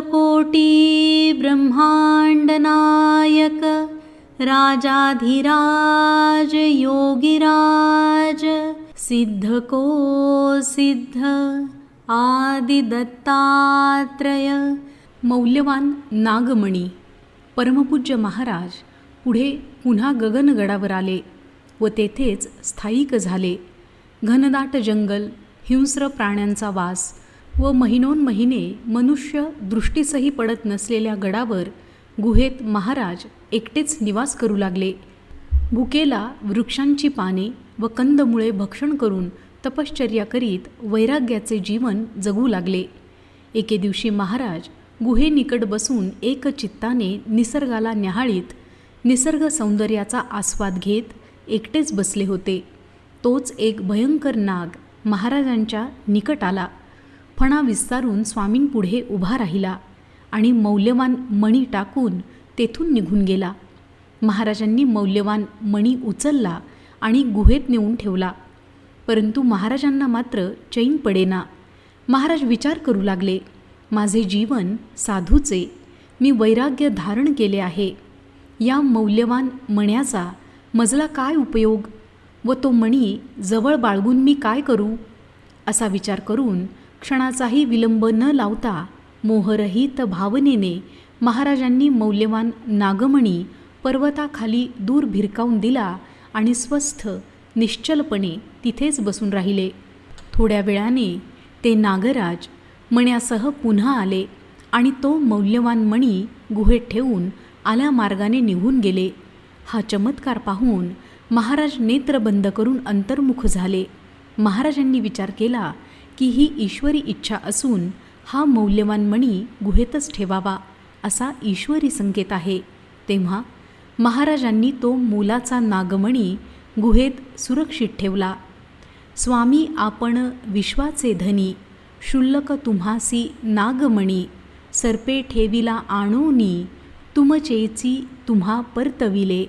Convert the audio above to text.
कोटी ब्रह्माण्डनायक राजाधिराज योगिराज सिद्धको सिद्ध आदिदत्तात्रय मौल्यवान नागमणी परमपूज्य महाराज पुढे पुन्हा गगनगडावर आले व तेथेच स्थायिक झाले. घनदाट जंगल हिंस्र प्राण्यांचा वास व महिनोन महिने मनुष्य दृष्टीसही पडत नसलेल्या गडावर गुहेत महाराज एकटेच निवास करू लागले. भुकेला वृक्षांची पाने व कंदमुळे भक्षण करून तपश्चर्या करीत वैराग्याचे जीवन जगू लागले. एके दिवशी महाराज गुहेनिकट बसून एकचित्ताने निसर्गाला न्याहाळीत निसर्ग सौंदर्याचा आस्वाद घेत एकटेच बसले होते. तोच एक भयंकर नाग महाराजांच्या निकट आला. फणा विस्तारून स्वामींपुढे उभा राहिला आणि मौल्यवान मणी टाकून तेथून निघून गेला. महाराजांनी मौल्यवान मणी उचलला आणि गुहेत नेऊन ठेवला. परंतु महाराजांना मात्र चैन पडेना. महाराज विचार करू लागले माझे जीवन साधूचे. मी वैराग्य धारण केले आहे. या मौल्यवान मण्याचा मजला काय उपयोग? व तो मणी जवळ बाळगून मी काय करू? असा विचार करून क्षणाचाही विलंब न लावता मोहरहित भावनेने महाराजांनी मौल्यवान नागमणी पर्वताखाली दूर भिरकावून दिला आणि स्वस्थ निश्चलपणे तिथेच बसून राहिले. थोड्या वेळाने ते नागराज मण्यासह पुन्हा आले आणि तो मौल्यवान मणी गुहेत ठेवून आल्या मार्गाने निघून गेले. हा चमत्कार पाहून महाराज नेत्र बंद करून अंतर्मुख झाले. महाराजांनी विचार केला की ही ईश्वरी इच्छा असून हा मौल्यवान मणी गुहेतच ठेवावा असा ईश्वरी संकेत आहे. तेव्हा महाराजांनी तो मोलाचा नागमणी गुहेत सुरक्षित ठेवला. स्वामी आपण विश्वाचे धनी शुल्लक तुम्हासी नागमणी सर्पे ठेविला आणोनी तुमचेची तुम्हा परतविले.